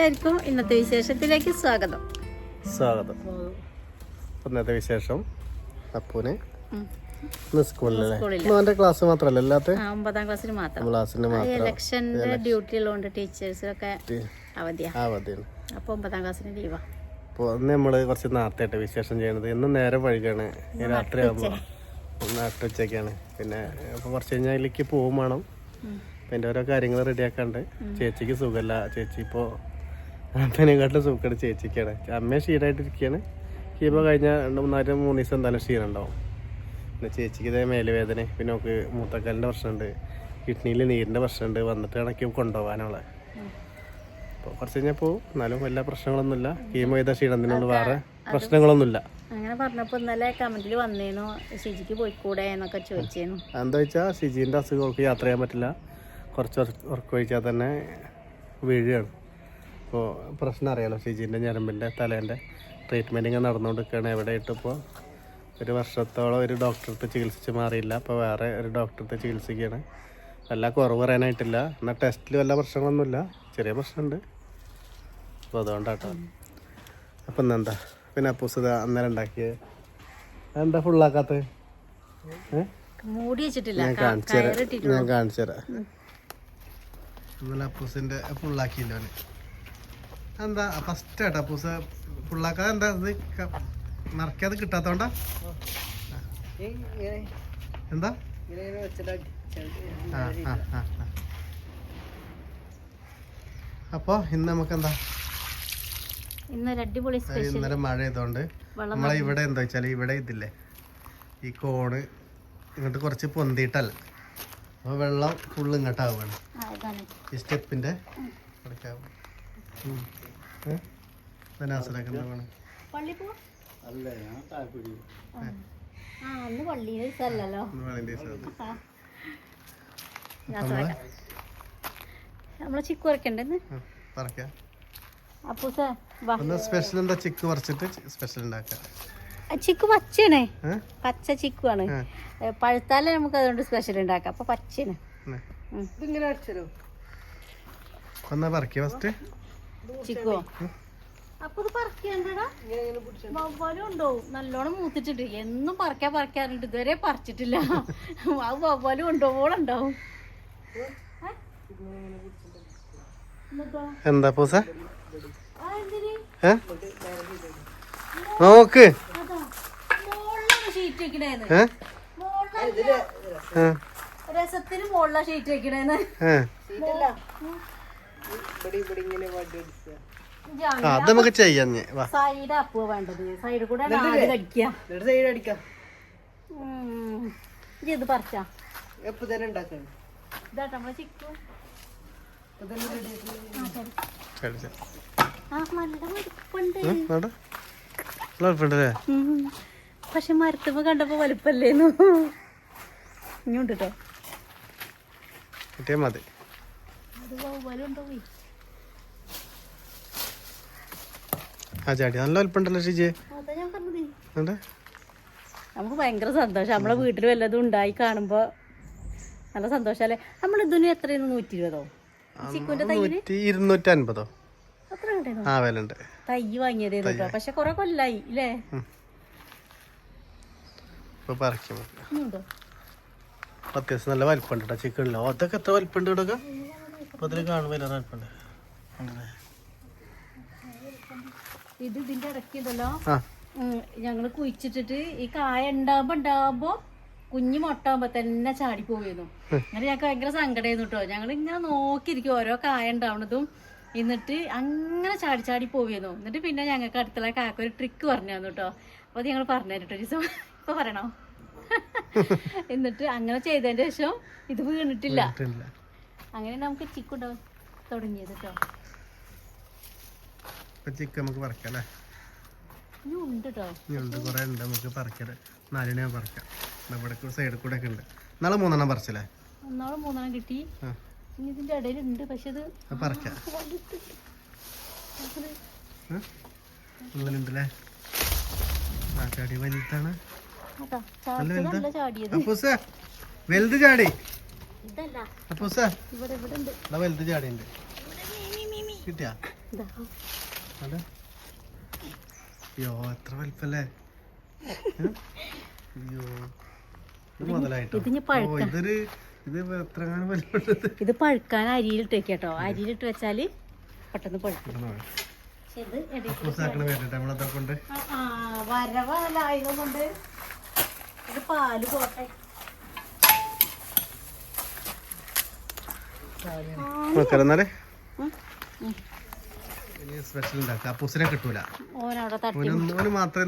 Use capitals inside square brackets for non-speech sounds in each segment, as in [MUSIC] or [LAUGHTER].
അപ്പൊ എല്ലാവർക്കും ഇന്നത്തെ വിശേഷത്തിലേക്ക് സ്വാഗതം. സ്വാഗതം. ഇന്നത്തെ വിശേഷം അപ്പൂന്. സ്കൂളിലെ ക്ലാസ് മാത്രമല്ല അല്ലാത്ത ആ, ഒമ്പതാം ക്ലാസ്സിൽ മാത്രം. ക്ലാസ്സിന് മാത്രം. ഇലക്ഷന്റെ ഡ്യൂട്ടി ഉള്ളതുകൊണ്ട് ടീച്ചേഴ്സൊക്കെ അവധിയാ. അവധിയാണ്. അപ്പൊ ഒമ്പതാം ക്ലാസ്സിന് ലീവാ. അപ്പോൾ ഇന്ന് നമ്മൾ കുറച്ച് നേരത്തെ വിശേഷം ചെയ്യണത്. ഇന്ന് നേരെ വഴിക്കാണ് രാത്രി ആകുമ്പോൾ ഉച്ചയ്ക്കാണ് പിന്നെ അപ്പോൾ കുറച്ച് കഴിഞ്ഞാൽ പോകും പോവും വേണം. പിന്നെ ഓരോ കാര്യങ്ങൾ റെഡിയാക്കാണ്ട് ചേച്ചിക്ക് സുഖമല്ല ചേച്ചി ഇപ്പോൾ അപ്പനെക്കാട്ടിലും സുഖമാണ് ചേച്ചിക്കാണ്. അമ്മ ക്ഷീണമായിട്ടിരിക്കുകയാണ് ഇപ്പോൾ കഴിഞ്ഞ രണ്ട് മൂന്നാൽ മൂന്ന് ദിവസം എന്തായാലും ക്ഷീണം ഉണ്ടാവും പിന്നെ ചേച്ചിക്ക് ഇതേ മേലുവേദന പിന്നെ നമുക്ക് മൂത്തക്കാലിന്റെ പ്രശ്നമുണ്ട്. കിഡ്നിയിൽ നീരിന്റെ പ്രശ്നമുണ്ട്. വന്നിട്ട് കണക്കി കൊണ്ടുപോകാനുള്ള അപ്പോൾ കുറച്ച് കഴിഞ്ഞാൽ പോവും. എന്നാലും എല്ലാ പ്രശ്നങ്ങളൊന്നുമില്ല. കീമോ ചെയ്ത ക്ഷീണത്തിനോട് വേറെ പ്രശ്നങ്ങളൊന്നുമില്ല. അങ്ങനെ പറഞ്ഞപ്പോൾ ഇന്നലെ കമന്റിൽ വന്നേനു ശിജിക്ക് പോയിക്കൂടെ എന്നൊക്കെ എന്താ വെച്ചാൽ ഷിജീന്റെ അസുഖം അവൾക്ക് യാത്ര ചെയ്യാൻ പറ്റില്ല. കുറച്ച് ഉറ- ഉറക്കം കഴിച്ചാൽ തന്നെ വീഴുകയാണ്. അപ്പോൾ പ്രശ്നം അറിയാലോ ഷിജീന്റെ ഞരമ്പിന്റെ തലേന്റെ ട്രീറ്റ്മെന്റ് ഇങ്ങനെ നടന്നുകൊണ്ടിരിക്കുകയാണ്. എവിടെ ഇട്ടിപ്പോൾ ഒരു വർഷത്തോളം ഒരു ഡോക്ടറടുത്ത് ചികിത്സിച്ച് മാറിയില്ല. അപ്പോൾ വേറെ ഒരു ഡോക്ടറടുത്ത് ചികിത്സിക്കുകയാണ്. വല്ല കുറവ് പറയാനായിട്ടില്ല. എന്നാൽ ടെസ്റ്റിൽ വല്ല പ്രശ്നങ്ങളൊന്നുമില്ല. ചെറിയ പ്രശ്നമുണ്ട്. അപ്പോൾ അതുകൊണ്ടാട്ടോ. അപ്പം എന്താ? പിന്നെ അപ്പൂസത അന്നേരം ഉണ്ടാക്കിയത് എന്താ ഫുള്ളാക്കാത്തത് ഞാൻ കാണിച്ചു തരാം. ഞാൻ കാണിച്ചു തരാം. ഇന്നലെ അപ്പൂസിന്റെ ഫുള്ളാക്കിയില്ല എന്താ ഫസ്റ്റ് ആട്ടാ പൂസ ഫുള്ളാക്കാതെ എന്താ ഇത് നിറക്കാതെ കിട്ടാത്തോണ്ടാ? എന്താ. അപ്പൊ ഇന്ന് നമുക്ക് എന്താ ഇന്നലെ മഴ ചെയ്തോണ്ട് നമ്മളെ ഇവിടെ എന്താ വെച്ചാൽ ഇവിടെ ഇതില്ലേ. ഈ കോണ് ഇങ്ങോട്ട് കുറച്ച് പൊന്തിയിട്ടല്ല. അപ്പൊ വെള്ളം ഫുള്ള് ഇങ്ങോട്ടാവുകയാണ് ഈ സ്റ്റെപ്പിന്റെ അടയ്ക്കാവും നമ്മളെ? ചിക്കു കുറയ്ക്കണ്ടെന്ന് ആ, പറിക്കാം. അപ്പൂ വാ. ഒന്ന് സ്പെഷ്യൽ എന്താ ചിക്ക് പറിച്ചിട്ട് സ്പെഷ്യൽ ഉണ്ടാക്കാം ചിക്കു പച്ചയാണേ. പച്ച ചിക്കുവാണ്. ആണ് പഴുത്താലേ നമുക്ക് അതുകൊണ്ട് സ്പെഷ്യൽ ഉണ്ടാക്കാം. അപ്പൊ പച്ചയാണ്. ഇതിങ്ങനെ പറിക്കുക ഫസ്റ്റ് ചിക്കുവോ അപ്പൊ ഇത് പറിക്കണ്ടടാ? വവ്വാലും ഉണ്ടോ? നല്ലോണം മൂത്തിട്ടുണ്ട് എന്നും പറിക്കാൻ പറിക്കാറുണ്ട്. ഇതുവരെ പറിച്ചിട്ടില്ല. ആ വവ്വാലും ഉണ്ടോളുണ്ടാവും എന്താ പൂസ? നോക്ക്. ഷീറ്റ് വെക്കണേന്ന്. ഏ? മോളിലല്ല. ഏ? രസത്തിന് അത് നമുക്ക് ചെയ്യാം ഇനി. വാ. സൈഡ് വേണ്ടത്. സൈഡ് കൂടെ ഇത് പറിച്ചാ. ഇതാട്ടോ നമ്മളെ ചിക്കു. പക്ഷെ മരത്തുമ്പോ കണ്ടപ്പോ വലുപ്പല്ലേന്നു ഇനിയുണ്ട് കേട്ടോ മതി. ആ ചാടി നല്ല വലുപ്പുണ്ടല്ലോ ഷിജി. നമുക്ക് ഭയങ്കര സന്തോഷം. നമ്മളെ വീട്ടിൽ വല്ലതും ഉണ്ടായി കാണുമ്പോ നല്ല സന്തോഷല്ലേ നമ്മൾ ഇതിന് എത്രയാണ് നൂറ്റി ഇരുപതോ നൂറ്റി ഇരുന്നൂറ്റി അൻപതോ അത്ര കണ്ടേനോ? ആ വില ഉണ്ട് തൈ വാങ്ങിയത് കേട്ടോ പക്ഷെ കൊറേ കൊല്ലായി ഇല്ലേ? അത്യാവശ്യം നല്ല വലിപ്പുണ്ട് കേട്ടോ ചിക്കനിലോ അതൊക്കെ എത്ര വലിപ്പുണ്ട് ഇവിടെ കാണുമ്പോൾ? ഇത് ഇതിന്റെ ഇടയ്ക്കുണ്ടല്ലോ ഞങ്ങൾ കുഴിച്ചിട്ടിട്ട് ഈ കായ ഉണ്ടാവുമ്പോ ഉണ്ടാവുമ്പോ കുഞ്ഞു മുട്ടാകുമ്പോ തന്നെ ചാടി പോയിരുന്നു അങ്ങനെ ഞങ്ങൾക്ക് ഭയങ്കര സങ്കടമായിരുന്നു കേട്ടോ ഞങ്ങൾ ഇങ്ങനെ നോക്കിയിരിക്കും ഓരോ കായ ഉണ്ടാവണതും എന്നിട്ട് അങ്ങനെ ചാടി ചാടി പോവുന്നു. എന്നിട്ട് പിന്നെ ഞങ്ങൾക്ക് അടുത്തുള്ള കാക്ക ഒരു ട്രിക്ക് പറഞ്ഞു തന്നു കേട്ടോ അപ്പൊ അത് ഞങ്ങൾ പറഞ്ഞു തരട്ടോ ഒരു ദിവസം ഇപ്പൊ പറയണോ? [LAUGHS] എന്നിട്ട് അങ്ങനെ ചെയ്തതിന്റെ ശേഷം ഇത് വീണിട്ടില്ല. അങ്ങനെ നമുക്ക് ചിക്കു തുടങ്ങിയത് കേട്ടോ ചിക്ക് നമുക്ക് പറിക്കാം അല്ലേ? ഇനി ഉണ്ട് ഇനി ഉണ്ട് നമുക്ക് പറിക്കാം സൈഡിൽ കൂടെ ഒക്കെ ഉണ്ട്. നാളെ മൂന്നെണ്ണം പറിച്ചല്ലേ? ഒന്നാളും മൂന്നെണ്ണം കിട്ടി. പക്ഷെ അത് പറിക്കാം. ചാടി വലുതാണ്. വലുത് ചാടി. വലുത് ചാടിയുണ്ട്. കിട്ടിയാ? അയ്യോ എത്ര വലിപ്പല്ലേ? അയ്യോ. ഇത് മുതലായിട്ടോ? ഇതൊരു ഇത് എത്ര കാണാൻ വലിപ്പമുള്ളത്? ഇത് പഴുക്കാൻ അരിയിലിട്ട് വെക്കാട്ടോ. അരിയിലിട്ട് വെച്ചാൽ പെട്ടെന്ന് പഴുക്കും. കൊണ്ട്. ഇത് പാൽ പോട്ടെ. സ്പെഷ്യൽ ഉണ്ടാക്കാം അപ്പൂസിനെ കിട്ടൂല. ഓനവിടെ തട്ടി ഓന് ഓന് മാത്രമേ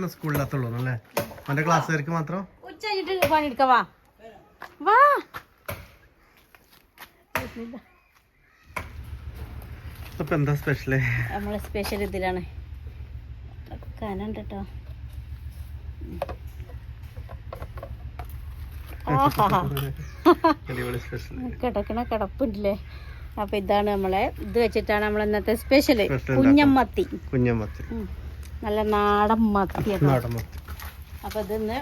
അല്ലേ? അവന്റെ ക്ലാസ്സുകാർക്ക് മാത്രം? ഉച്ച കഴിഞ്ഞിട്ട് പണിയെടുക്ക വാ. വാ. അപ്പൊ എന്താ സ്പെഷ്യൽ നമ്മളെ സ്പെഷ്യൽ ഇതിലാണ്. കനുണ്ട് കേട്ടോ അടിപൊളി സ്പെഷ്യൽ കിടക്കണ കിടപ്പില്ലേ? അപ്പൊ ഇതാണ് നമ്മളെ ഇത് വെച്ചിട്ടാണ് നമ്മൾ ഇന്നത്തെ സ്പെഷ്യൽ കുഞ്ഞമ്മത്തി. കുഞ്ഞമ്മത്തി. നല്ല നാടൻ മത്തി അപ്പൊ ഇതിന്ന്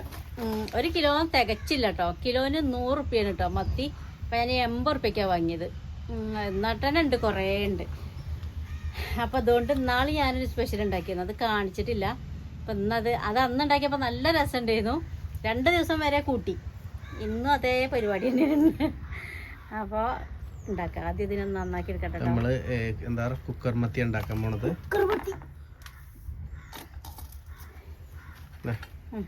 ഒരു കിലോ തികച്ചില്ല കേട്ടോ. കിലോന് നൂറ് റുപ്യാണ് കേട്ടോ മത്തി. അപ്പൊ ഞാൻ എൺപത് റുപ്യക്കാണ് വാങ്ങിയത്. എന്നിട്ട് തന്നെ ഉണ്ട് കുറേ ഉണ്ട്. അപ്പൊ അതുകൊണ്ട് ഇന്നാൾ ഞാനൊരു സ്പെഷ്യൽ ഉണ്ടാക്കിയിരുന്നു. അത് കാണിച്ചിട്ടില്ല. അപ്പൊ ഇന്നത് അത് അന്ന് ഉണ്ടാക്കിയപ്പോൾ നല്ല രസം ഉണ്ടായിരുന്നു രണ്ട് ദിവസം വരെ കൂട്ടി. ഇന്നും അതേ പരിപാടി തന്നെയാണ് അപ്പോൾ ഉണ്ടാക്കാം. ആദ്യം ഇതിനൊന്ന് നന്നാക്കി എടുക്കട്ടെ നമ്മൾ എന്താ കുക്കർ മത്തി ഉണ്ടാക്കാൻ പോണത്. കുക്കർ മത്തി. ദേ, ഉം.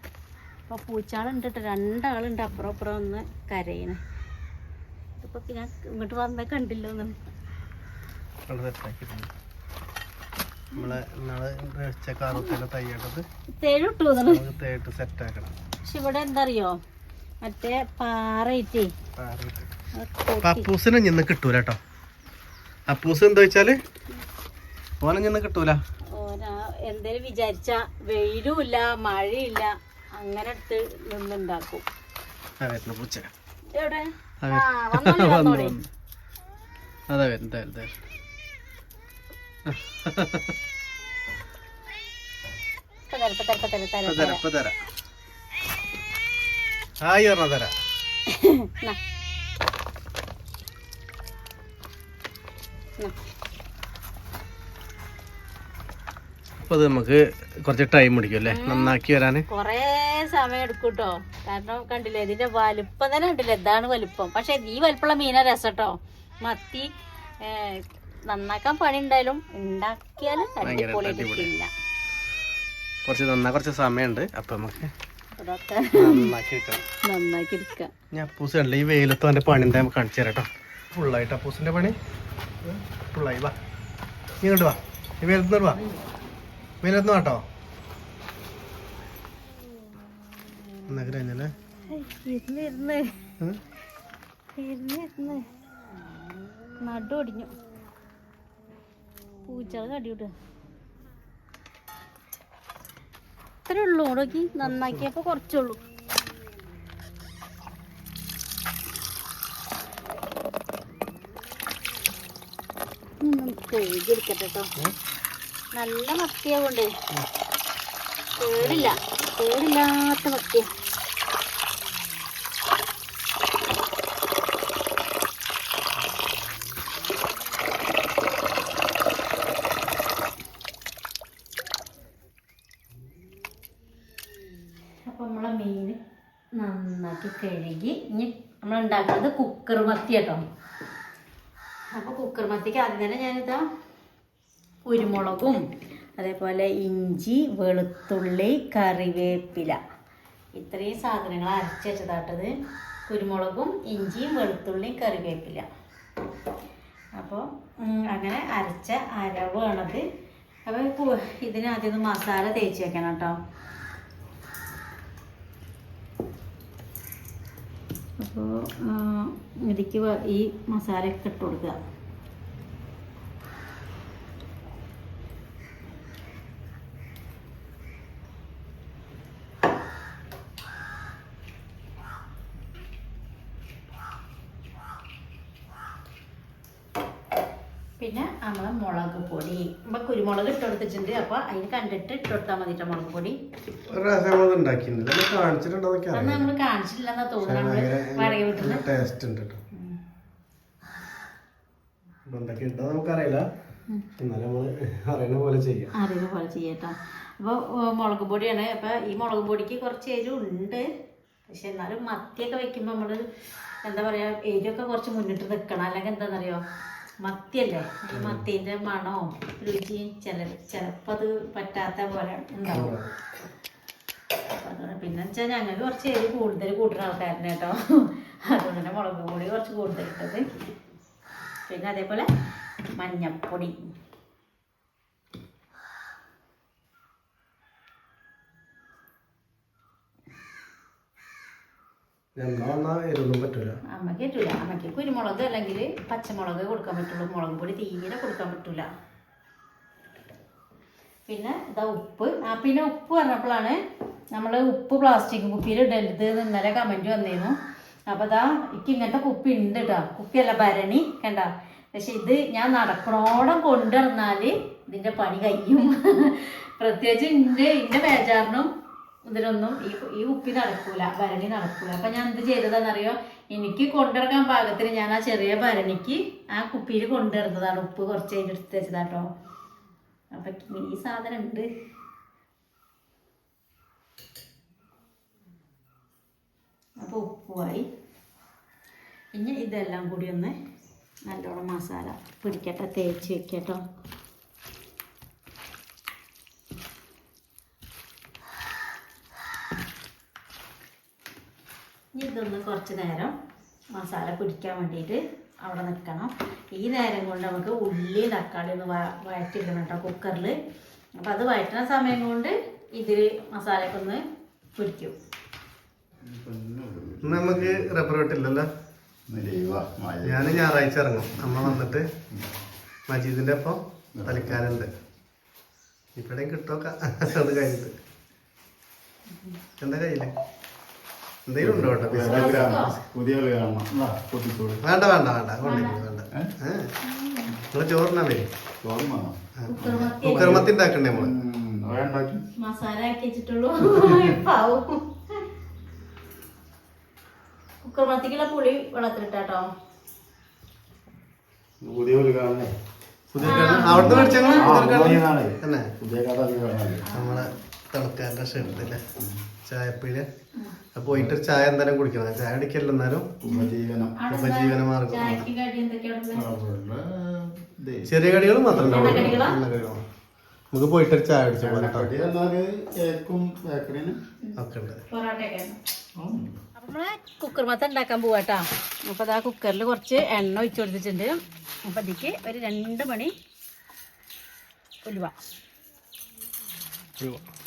അപ്പൊ പൂച്ചാളുണ്ട് കേട്ടോ രണ്ടാളുണ്ട്. അപ്പുറം അപ്പുറം ഒന്ന് കരയണേ. ഇപ്പൊ ഞാൻ ഇങ്ങോട്ട് വന്ന കണ്ടില്ലോ ഒന്നും. നമ്മളെ നാളെ തേഴിട്ടു നമുക്ക് സെറ്റ് ആക്കണം. പക്ഷെ ഇവിടെ എന്താ അറിയോ? മറ്റേ പാറയിട്ടേ. പപ്പൂസിനെ നിന്ന് കിട്ടൂല കേട്ടോ. അപ്പൂസ് എന്താ വെച്ചാൽ ഓനെ നിന്ന് കിട്ടൂല. എന്തേലും വിചാരിച്ച വെയിലുമില്ല മഴയില്ല അങ്ങനെ എടുത്ത് നിന്നുണ്ടാക്കും. പൂച്ച. എവിടെ? അതെ. വരുന്നത് [LAUGHS] അതെ ഇപ്പൊ തരാം, തരാം, തരാം, തരാം, ഇപ്പൊ തരാം തരാം. ഇപ്പൊ തരാം ഹായ് പറഞ്ഞ തരാം. അപ്പൊ അത് നമുക്ക് കുറച്ച് ടൈം പിടിക്കും അല്ലേ? നന്നാക്കി വരാന്. കൊറേ സമയം എടുക്കും കേട്ടോ കാരണം കണ്ടില്ലേ ഇതിന്റെ വലുപ്പം തന്നെ കണ്ടില്ലേ? ഇതാണ് വലുപ്പം. പക്ഷെ ഈ വലുപ്പമുള്ള മീന രസം കേട്ടോ മത്തി നന്നാക്കാൻ പണി ഉണ്ടായാലും ഉണ്ടാക്കിയാലും അടിപൊളി. കുറച്ച് നന്നാ കുറച്ച് സമയമുണ്ട്. അപ്പൊ നമുക്ക് നന്നാക്കി എടുക്ക ഞാൻ അപ്പൂസ് കണ്ടില്ല ഈ വെയിലത്ത് അവന്റെ പണി എന്താ കാണിച്ചു തരാം കേട്ടോ. ഫുള്ളായിട്ട് അപ്പൂസിന്റെ പണി. ഫുള്ളായി വാ. ഇങ്ങോട്ട് വാ. ഈ വെയിലത്ത് നിന്ന് വാ. വെയിലത്ത് വാട്ടോ ഇരുന്ന് നടു ഒടിഞ്ഞു. പൂച്ചകൾ കടിവിടുക ഇത്രേ ഉള്ളൂ. നോക്കി നന്നാക്കിയപ്പോ കുറച്ചുള്ളൂ എടുക്കട്ടെ കേട്ടോ. നല്ല മത്തിയാവുണ്ട്. കേടില്ല കേടില്ലാത്ത മത്തിയ അപ്പോൾ നമ്മളെ മീൻ നന്നാക്കി കഴുകി ഇനി നമ്മൾ ഉണ്ടാക്കുന്നത് കുക്കർ മത്തി കേട്ടോ. അപ്പോൾ കുക്കർ മത്തിക്ക് ആദ്യം തന്നെ ഞാനിതാ കുരുമുളകും അതേപോലെ ഇഞ്ചി വെളുത്തുള്ളി കറിവേപ്പില. ഇത്രയും സാധനങ്ങൾ അരച്ച് വെച്ചതാട്ടത്. കുരുമുളകും ഇഞ്ചിയും വെളുത്തുള്ളിയും കറിവേപ്പില. അപ്പോൾ അങ്ങനെ അരച്ച അരവാണത്. അപ്പോൾ ഇതിനാദ്യം ഒന്ന് മസാല തേച്ച് വെക്കണം കേട്ടോ. അപ്പോൾ ഇതിക്ക് ഈ മസാലയൊക്കെ ഇട്ട് കൊടുക്കുക പിന്നെ നമ്മൾ മുളക് പൊടി. ഇപ്പൊ കുരുമുളക് ഇട്ട് കൊടുത്തിട്ടുണ്ട്. അപ്പൊ അതിന് കണ്ടിട്ട് ഇട്ട് കൊടുത്താൽ മതിട്ടോ മുളക് പൊടി. നമ്മൾ കാണിച്ചിട്ടില്ലെന്നാ തോന്നുന്നു വടകി ടേസ്റ്റ് ഉണ്ട് എന്തൊക്കെ ഉണ്ടോ നമുക്കറിയില്ല. എന്നാലും നമ്മൾ അറിയുന്ന പോലെ ചെയ്യാം. അറിയുന്ന പോലെ ചെയ്യട്ടോ. അപ്പോൾ മുളക് പൊടിയാണ്. അപ്പോൾ ഈ മുളക് പൊടിക്ക് കുറച്ച് എരിവുണ്ട് പക്ഷെ എന്നാലും മത്തിയൊക്കെ വെക്കുമ്പോൾ നമ്മൾ എന്താ പറയുക എരിവൊക്കെ കുറച്ച് മുന്നിട്ട് നിൽക്കണം അല്ലെങ്കിൽ എന്താണെന്നറിയോ മത്തിയല്ലേ? ഈ മണോ മണവും രുചിയും ചില ചിലപ്പോൾ അത് പറ്റാത്ത പോലെ ഉണ്ടാവും. പിന്നെ വെച്ചാൽ ഞങ്ങൾക്ക് കുറച്ച് എരി കൂടുതൽ കൂട്ടുന്ന ആൾക്കാരനെ കേട്ടോ. അതുകൊണ്ട് തന്നെ മുളക് പൊടി കുറച്ച് കൂടുതൽ ഇട്ടത്. പിന്നെ അതേപോലെ മഞ്ഞപ്പൊടി. എരിവൊന്നും പറ്റൂല. അമ്മയ്ക്ക് കുരുമുളക് അല്ലെങ്കിൽ പച്ചമുളക് കൊടുക്കാൻ പറ്റുള്ളൂ. മുളക് പൊടി തീരെ കൊടുക്കാൻ പറ്റൂല. പിന്നെ ഇതാ ഉപ്പ്. ആ പിന്നെ ഉപ്പ് പറഞ്ഞപ്പോഴാണ് നമ്മൾ ഉപ്പ് പ്ലാസ്റ്റിക് കുപ്പിയിൽ ഇടരുത് ഇന്നലെ കമന്റ് വന്നിരുന്നു. അപ്പോൾ ഇതാ എനിക്ക് ഇങ്ങനത്തെ കുപ്പി ഉണ്ട് കേട്ടോ കുപ്പിയല്ല ഭരണി. കണ്ട? പക്ഷെ ഇത് ഞാൻ നടക്കണോടം കൊണ്ടുവന്നാൽ ഇതിന്റെ പണി കഴിയും. [LAUGHS] പ്രത്യേകിച്ച് എന്റെ എന്റെ ബേജാറിനും ഇതിനൊന്നും ഈ ഈ ഉപ്പി നടക്കൂല ഭരണി നടക്കൂല. അപ്പൊ ഞാൻ എന്ത് ചെയ്തതാണെന്നറിയോ എനിക്ക് കൊണ്ടിറക്കാൻ പാകത്തിന് ഞാൻ ആ ചെറിയ ഭരണിക്ക് ആ കുപ്പിയിൽ കൊണ്ടിറന്നതാണ് ഉപ്പ് കുറച്ച് അതിന്റെ എടുത്ത് വെച്ചതാട്ടോ. അപ്പൊ ഈ സാധനം ഉണ്ട്. അപ്പൊ ഉപ്പുമായി ഇനി ഇതെല്ലാം കൂടി ഒന്ന് നല്ലോണം മസാല പിടിക്കട്ടെ തേച്ച് വെക്കട്ടോ. ഇനി ഇതൊന്ന് കുറച്ച് നേരം മസാല പിടിക്കാൻ വേണ്ടിയിട്ട് അവിടെ നിൽക്കണം. ഈ നേരം കൊണ്ട് നമുക്ക് ഉള്ളി തക്കാളി ഒന്ന് വ- കേട്ടോ കുക്കറിൽ അപ്പോൾ അത് വഴറ്റുന്ന സമയം കൊണ്ട് ഇതിൽ മസാലയൊക്കെ ഒന്ന് പിടിക്കും നമുക്ക് റബ്ബർ വെട്ടില്ലല്ലോ? ഞാൻ ഞായറാഴ്ച ഇറങ്ങും. അമ്മ വന്നിട്ട് മജീദിന്റെ ഒപ്പം തളിക്കാനുണ്ട് ഇപ്പഴേയും കിട്ടോക്ക അത് കഴിഞ്ഞിട്ട്. എന്താ കയ്യിൽ? എന്തെങ്കിലും ഉണ്ടോ കേട്ടോ? പുതിയ വേണ്ട വേണ്ട വേണ്ട. കൊണ്ടിരിക്കും വേണ്ട. നിങ്ങൾ ചോറിനാ വരും ചോറും വേണം. കുക്കർ മത്തി കുക്കർ മത്തി ഉണ്ടാക്കണ്ടേ നമ്മൾ മസാല ആക്കി വെച്ചിട്ടുള്ളൂ. [LAUGHS] പാവും. പുളി വെള്ളത്തിലിട്ടാട്ടോ. പുതിയ പുതിയ പുതിയതാണ്. തന്നെ? പുതിയ കട നമ്മളെ തിളക്കാരന്റെ അല്ലേ ചായപ്പീൽ. അപ്പൊ പോയിട്ട് ചായ എന്തായാലും കുടിക്കണം. ചായ കുടിക്കല്ല എന്നാലും ഉപജീവനം. ഉപജീവന മാർഗം ചെറിയ കടികൾ മാത്രമല്ല. നമുക്ക് പോയിട്ട് ചായ അടിച്ചു ഒക്കെ ഉണ്ട്. നമ്മൾ കുക്കർ മാത്രം ഉണ്ടാക്കാൻ പോവാട്ടാ അപ്പൊ അതാ കുക്കറിൽ കുറച്ച് എണ്ണ ഒഴിച്ചു കൊടുത്തിട്ടുണ്ട്. അപ്പൊ അതിക്ക് ഒരു രണ്ട് മണി ഉലുവ.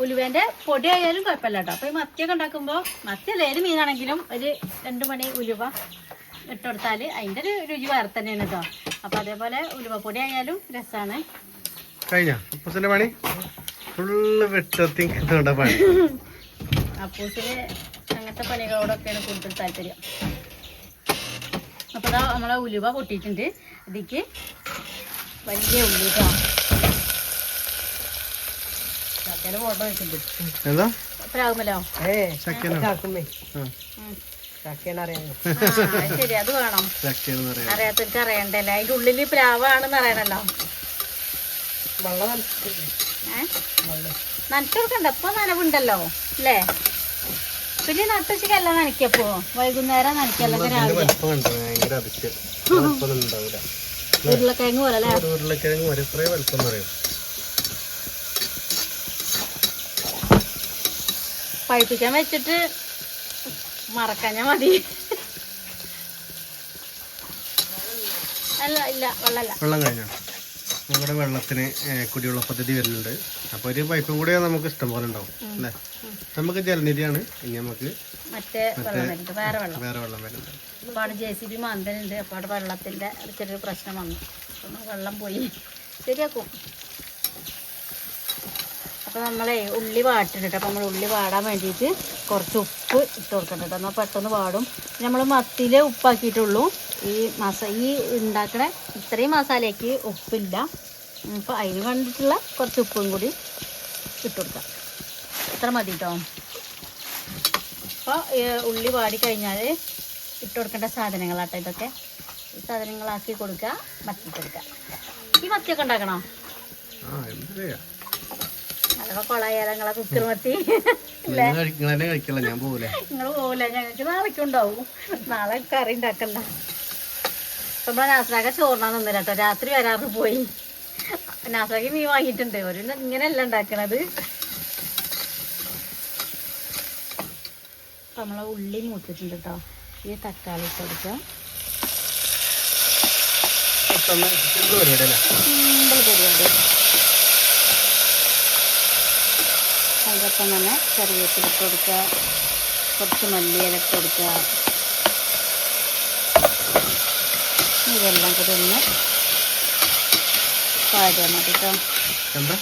ഉലുവേന്റെ പൊടി ആയാലും കുഴപ്പമില്ല കേട്ടോ. അപ്പൊ ഈ മത്തിയൊക്കെ ഉണ്ടാക്കുമ്പോ മത്തി അല്ല ഏത് മീനാണെങ്കിലും ഒരു രണ്ടു മണി ഉലുവ ഇട്ടുകൊടുത്താൽ അതിന്റെ ഒരു രുചി വേറെ തന്നെയാണ് കേട്ടോ. അപ്പൊ അതേപോലെ ഉലുവപ്പൊടി ആയാലും രസമാണ് കഴിഞ്ഞ? അപ്പൂസിന്റെ പണി? ഫുള്ള് വെട്ടത്തി കിട്ടുന്നുണ്ട പണി. അപ്പൂസിന് അങ്ങനത്തെ പണികളോടൊക്കെയാണ് കൂടുതൽ താല്പര്യം. അപ്പോൾ നമ്മളെ ഉലുവ പൊട്ടിയിട്ടുണ്ട്. ഇതിക്ക് വലിയ ഉള്ളി കേട്ടോ. എന്താ? അറിയാത്തവർക്ക് അറിയണ്ടല്ലേ? പ്ലാവാണെന്ന് അറിയണല്ലോ ഇപ്പൊ നനവുണ്ടല്ലോ. അല്ലേ? പിന്നെ നട്ടുച്ചക്കല്ല നനക്കപ്പോ വൈകുന്നേരം രാവിലെ. ഉണ്ടാവില്ല. ഉരുളക്കിഴങ്ങ് പോലെ ഉരുളക്കിഴങ്ങ് വരെ ഇത്രയും വലുപ്പം എന്ന് പഴുപ്പിക്കാൻ വെച്ചിട്ട് മറക്കാഞ്ഞാ മതി. അല്ല ഇല്ല വെള്ളല്ല. വെള്ളം കഴിഞ്ഞോ? നമ്മുടെ വെള്ളത്തിന് കുടിവെള്ള പദ്ധതി വരുന്നുണ്ട്. അപ്പോൾ ഒരു പൈപ്പും കൂടെ നമുക്ക് ഇഷ്ടം പോലെ ഉണ്ടാവും അല്ലേ? നമുക്ക് ജലനിധിയാണ്. ഇനി നമുക്ക് മറ്റേ വെള്ളം വരുന്നുണ്ട് വേറെ വെള്ളം. വേറെ വെള്ളം വരുന്നുണ്ട്. അപ്പോൾ അവിടെ ജെ സി ബി മാന്തലുണ്ട് അപ്പോൾ അവിടെ വെള്ളത്തിന്റെ ചെറിയൊരു പ്രശ്നം വന്നു. വെള്ളം പോയി. ശരിയാക്കും. അപ്പോൾ നമ്മളെ ഉള്ളി വാട്ടിട്ടുണ്ട് അപ്പോൾ നമ്മൾ ഉള്ളി വാടാൻ വേണ്ടിയിട്ട് കുറച്ച് ഉപ്പ് ഇട്ട് കൊടുക്കണം എന്നാൽ പെട്ടെന്ന് വാടും. നമ്മൾ മത്തിയിൽ ഉപ്പാക്കിയിട്ടുള്ളൂ. ഈ മസ ഈ ഉണ്ടാക്കണ ഇത്രയും മസാലയ്ക്ക് ഉപ്പില്ല. അപ്പോൾ അതിന് വേണ്ടിയിട്ടുള്ള കുറച്ച് ഉപ്പും കൂടി ഇട്ട് കൊടുക്കാം. ഇത്ര മതി കേട്ടോ. അപ്പോൾ ഉള്ളി വാടി കഴിഞ്ഞാൽ ഇട്ട് കൊടുക്കേണ്ട സാധനങ്ങളാട്ടോ ഇതൊക്കെ. ഈ സാധനങ്ങളാക്കി കൊടുക്കുക മത്തി കൊടുക്കുക. ഈ മത്തിയൊക്കെ ഉണ്ടാക്കണോ? ആ എന്ത് അഥവാ കൊളായാലോ നിങ്ങളെ കുക്കർ മത്തി നിങ്ങൾ തന്നെ കഴിക്കല്ല ഞാൻ പോവില്ല നിങ്ങൾ പോവില്ല ഞങ്ങൾക്ക് നാളേക്ക് ഉണ്ടാവും നാളെ കറി ഉണ്ടാക്കണ്ട. നമ്മളെ നാസറാക്ക ചോറിനാ നിന്നില്ല കേട്ടോ. രാത്രി വരാറ് പോയി. നാസറാക്ക് മീൻ വാങ്ങിയിട്ടുണ്ട്. ഒരു ഇങ്ങനെയല്ല ഉണ്ടാക്കണത്. നമ്മളെ ഉള്ളി മൂത്തിട്ടുണ്ട് കേട്ടോ. ഈ തക്കാളി കൊടുക്കാം. സിമ്പിൾ പരിപാടി. അതിനൊപ്പം തന്നെ കറിവേപ്പില ഇട്ട് കൊടുക്കുക. കുറച്ച് മല്ലിയില ഇട്ട് കൊടുക്കുക. ഇതെല്ലാം കൂടി ഒന്ന് വാടിയാൽ മതി കേട്ടോ. എന്താ?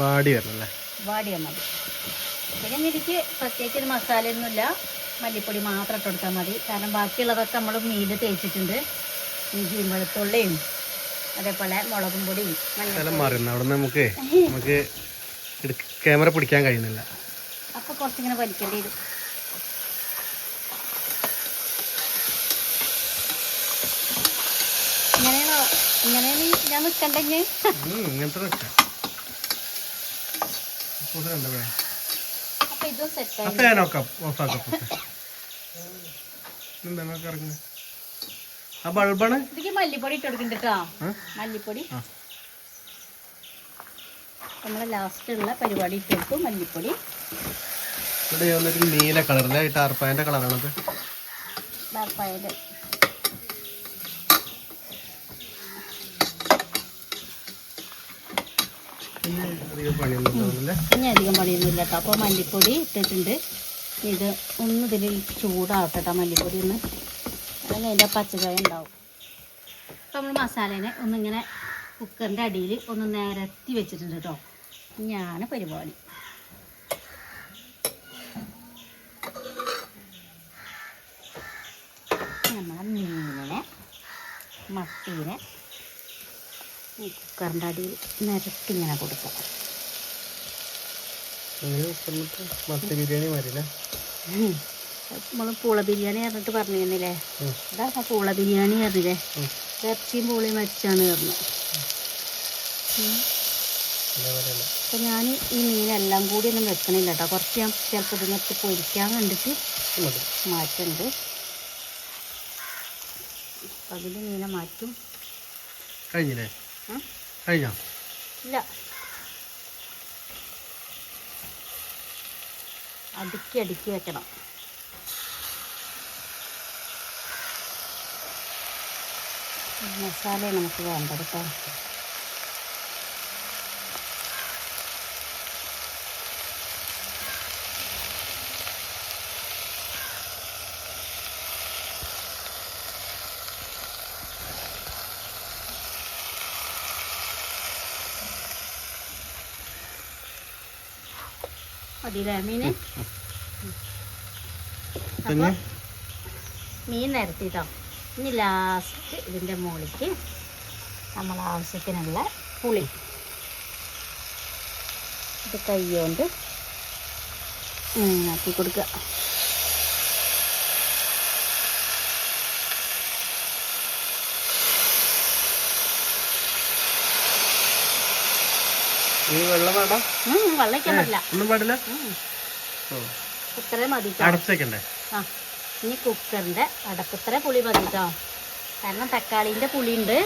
വാടി വരണല്ലേ? വാടിയാൽ മതി. പിന്നെ എനിക്ക് പ്രത്യേകിച്ച് ഒരു മസാലയൊന്നുമില്ല. മല്ലിപ്പൊടി മാത്രം ഇട്ട് കൊടുത്താൽ മതി. കാരണം ബാക്കിയുള്ളതൊക്കെ നമ്മൾ മീന് തേച്ചിട്ടുണ്ട്. ഇഞ്ചിയും വെളുത്തുള്ളിയും അതേപോലെ മുളകും പൊടിയും നമുക്ക് [LAUGHS] നമുക്ക് ക്യാമറ പിടിക്കാൻ കഴിയുന്നില്ല. അപ്പൊ കുറച്ചിങ്ങനെ വലിക്കേണ്ടി വരും. ഇങ്ങനെയാണോ? ഇങ്ങനെയാണ് ഞാൻ നിൽക്കണ്ടെങ്കിൽ ഉം, ഇങ്ങനത്തെ വെക്കാം ഇപ്പൊ എന്താ പറയാ അപ്പൊ ഇതും ആ ബൾബാണ്? മല്ലിപ്പൊടി ഇട്ട് കൊടുക്കുന്നുണ്ട് കേട്ടോ ആ? മല്ലിപ്പൊടി. നമ്മൾ ലാസ്റ്റുള്ള പരിപാടി ചേർക്കും മല്ലിപ്പൊടി. ഇവിടെ വന്നിട്ട് നീല കളറിലെ ടാർപ്പായന്റെ കളറാണത്. ഉണ്ടാവുന്നില്ല. ഇനി അധികം പണിയൊന്നുമില്ല കേട്ടോ. അപ്പോൾ മല്ലിപ്പൊടി ഇട്ടിട്ടുണ്ട്. ഇത് ഒന്ന് ഇതിൽ ചൂടാവട്ടെ കേട്ടോ മല്ലിപ്പൊടി ഒന്ന്. അല്ലെങ്കിൽ അതിന്റെ പച്ചക്കറി ഉണ്ടാവും. അപ്പോൾ നമ്മൾ മസാലേനെ ഒന്നിങ്ങനെ കുക്കറിന്റെ അടിയിൽ ഒന്ന് നിരത്തി വെച്ചിട്ടുണ്ട് കേട്ടോ. ഇനിയാണ് പരിപാടി. നമ്മളെ മീനിനെ മട്ടീനെ കുക്കറിന്റെ അടിയിൽ നിരത്തി ഇങ്ങനെ കൊടുക്കാം. ബിരിയാണി നമ്മൾ പൂള ബിരിയാണി പറഞ്ഞിട്ട് പറഞ്ഞിരുന്നില്ലേ? എന്താ പൂള ബിരിയാണി പറഞ്ഞില്ലേ. ഇറച്ചിയും പൂളിയും വെച്ചാണ് പറഞ്ഞു അതേപോലെയല്ല അപ്പം ഞാൻ ഈ മീനെല്ലാം കൂടി ഒന്നും വെക്കണില്ല കേട്ടോ കുറച്ച് ഞാൻ ചിലപ്പോൾ ഇതിനകത്ത് പൊരിക്കാൻ കണ്ടിട്ട് മാറ്റുന്നുണ്ട്. അതിൽ മീനെ മാറ്റും. കഴിഞ്ഞില്ലേ? കഴിഞ്ഞോ? ഇല്ല. അടുക്കി അടുക്കി വെക്കണം. മസാലയാണ് നമുക്ക് വേണ്ടത് കേട്ടോ മതിയില്ലേ മീന് പിന്നെ മീൻ നിരത്തിട്ടോ. ഇനി ലാസ്റ്റ് ഇതിന്റെ മുകളിലേക്ക് നമ്മൾ ആവശ്യത്തിനുള്ള പുളി. ഇത് കൈ കൊണ്ട് ആക്കി കൊടുക്കുക. ഈ വെള്ളം വേണ്ട? വെള്ളം ഒഴിക്കാൻ പറ്റില്ല. ഒന്നും പാടില്ല? ഇത്രയും മതി. അടച്ചേക്കണ്ടേ? ആ ഇനി കുക്കറിന്റെ അടപ്പത്ര പുളി മതി കേട്ടോ കാരണം തക്കാളീന്റെ പുളിയുണ്ട്.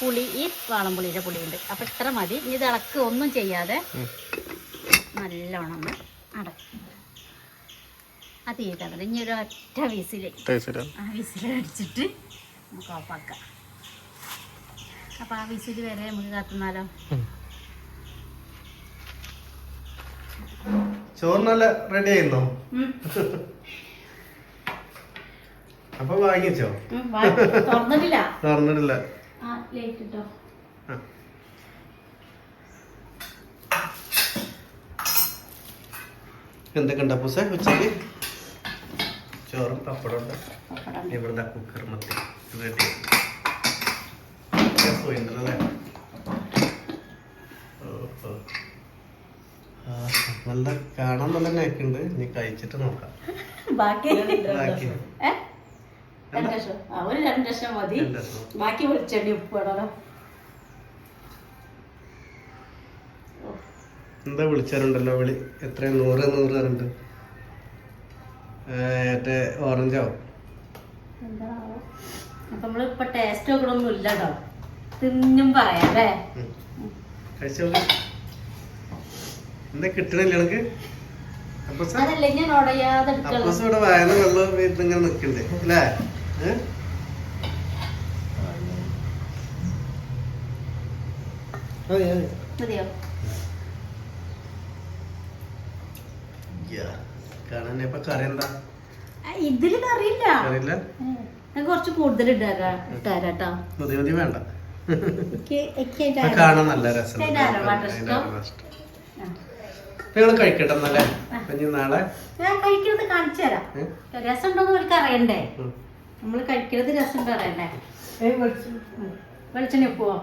പുളി ഈ വാളംപുളിയുടെ പുളിയുണ്ട്. അപ്പം ഇത്ര മതി. ഇനി ഇത് ഇളക്ക് ഒന്നും ചെയ്യാതെ നല്ലോണം അടക്കും ആ തീ കണ്ടത് ഇനി ഒരു ഒറ്റ വിസിൽ വിസിൽ അടിച്ചിട്ട് നമുക്ക് ഓഫാക്കാം അപ്പം ആ വിസിൽ വരെ നമുക്ക് കാത്തുന്നാലോ ചോറിനല്ല റെഡി ആയിരുന്നോ. അപ്പൊ വാങ്ങിച്ചോ? വാ. തുറന്നിട്ടില്ല. എന്തൊക്കെ ഉണ്ടപ്പൂസ ഉച്ചയ്ക്ക് ചോറും പപ്പടം ഉണ്ട്. ഇവിടുന്ന ഇവിടുത്തെ കുക്കർ മത്തി റെഡി പോയിട്ടുണ്ടല്ലേ അല്ലേ? നല്ല കാണാൻ നല്ല നേക്കുണ്ട് ഇനി കഴിച്ചിട്ട് നോക്കാം. ബാക്കി ബാക്കി ഏ? രണ്ട് ലക്ഷം ഒരു രണ്ട് ലക്ഷം മതി. ബാക്കി എന്താ വിളിച്ചാറുണ്ടല്ലോ വിളി. എത്ര നൂറ് നൂറ് മറ്റേ ഓറഞ്ചാവും എന്താണാവോ? അപ്പൊ നമ്മൾ ഇപ്പൊ ടേസ്റ്റ് നോക്കണമൊന്നും ഇല്ല കേട്ടോ തിന്നും പറയാം അല്ലേ? എന്താ കിട്ടണില്ല എനിക്ക് അതല്ലേ ഞാൻ ഉടയാതെ ഇവിടെ വെള്ളം ഇങ്ങനെ അല്ലേ. മതിയോ? ഇതിൽ കറിയില്ല. കുറച്ച് കൂടുതൽ ഇട്ടാരാ ഇട്ടാരാട്ടോ മതി മതി വേണ്ട. കാണാൻ നല്ല രസം. നിങ്ങൾ കഴിക്കട്ടെ എന്നല്ലേ അപ്പൊ ഇനി നാളെ? ഞാൻ കഴിക്കുന്നത് കാണിച്ചു തരാം. രസം ഉണ്ടോന്ന് അവർക്ക് അറിയണ്ടേ? നമ്മൾ കഴിക്കുന്നത് രസം ഉണ്ടോ അറിയണ്ടേ? ഉം. വെളിച്ചെണ്ണ പോവോ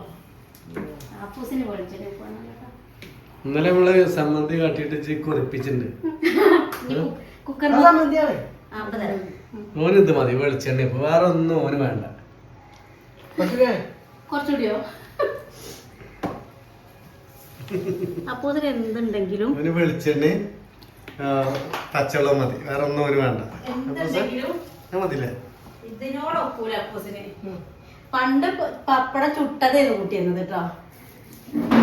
അപ്പൂസിന് വെളിച്ചെണ്ണ പോവാ ഇന്നലെ നമ്മൾ സമ്മതി കാട്ടിട്ട് ഇച്ചിരി കുറിപ്പിച്ചിട്ടുണ്ട്. കുക്കർ അമ്പത് തരാം. ഉം. ഓന് മതി വെളിച്ചെണ്ണ ഇപ്പൊ വേറെ ഒന്നും ഓന് വേണ്ട. കുറച്ചുകൂടിയോ? അതിന് എന്തുണ്ടെങ്കിലും? വെളിച്ചെണ്ണ പച്ചവെള്ളം മതി. വേറെ ഒന്നും ഒരു വേണ്ട. മതില്ലേ? ഇതിനോട് ഒക്കൂല അപ്പൂസിന്. പണ്ട് പപ്പട ചുട്ടതായിരുന്നു കൂട്ടിയിരുന്നത് കേട്ടോ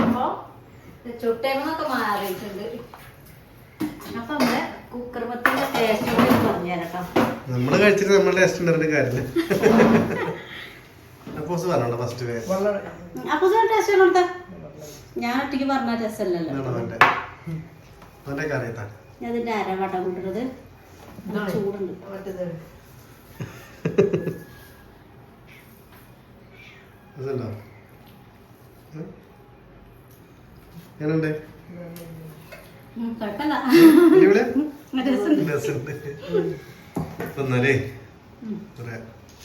അപ്പൊ ചുട്ടേന്നൊക്കെ മാറിയിട്ടുണ്ട്. അപ്പൊ നമ്മൾ കുക്കർ പത്തിന്റെ ടേസ്റ്റ് കൂടി പറഞ്ഞുതരാം കേട്ടോ നമ്മൾ കഴിച്ചിട്ട് നമ്മുടെ ടേസ്റ്റ് ഉണ്ടായിട്ട് കാര്യമില്ല. [LAUGHS] അപ്പൊ പറഞ്ഞോ ഫസ്റ്റ് പേര് അപ്പൂസിന് ടേസ്റ്റ് കൊടുത്ത ഞാൻ ഒറ്റയ്ക്ക് പറഞ്ഞ രസമല്ലല്ലോ അല്ലല്ലോ. അവന്റെ അവന്റെ? കറി താ ഞാൻ ഇതിന്റെ അരവട്ടം കൊണ്ടുവരുന്നത് ചൂടുണ്ട്. അതുണ്ടോ എങ്ങനുണ്ട്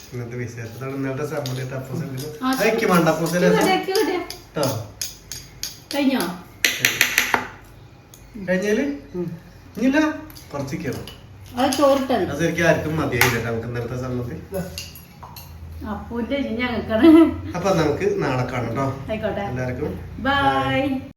ഇന്നത്തെ വിശേഷത്താണ് ഇന്നത്തെ സമ്മതി ടപ്പോസ് ആ. അയക്ക് വേണ്ട ഇവിടെ. കേട്ടോ കഴിഞ്ഞോ? കഴിഞ്ഞാൽ? ഇനിയില്ല? കുറച്ച് അത് ചോറിട്ടത്. അത് ശരിക്കും ആർക്കും മതിയായില്ല. നമുക്ക് ഇന്നത്തെ സമ്മതി അപ്പൊ നമുക്ക് നാളെ കാണാം കേട്ടോ ആയിക്കോട്ടെ. എല്ലാവർക്കും ബൈ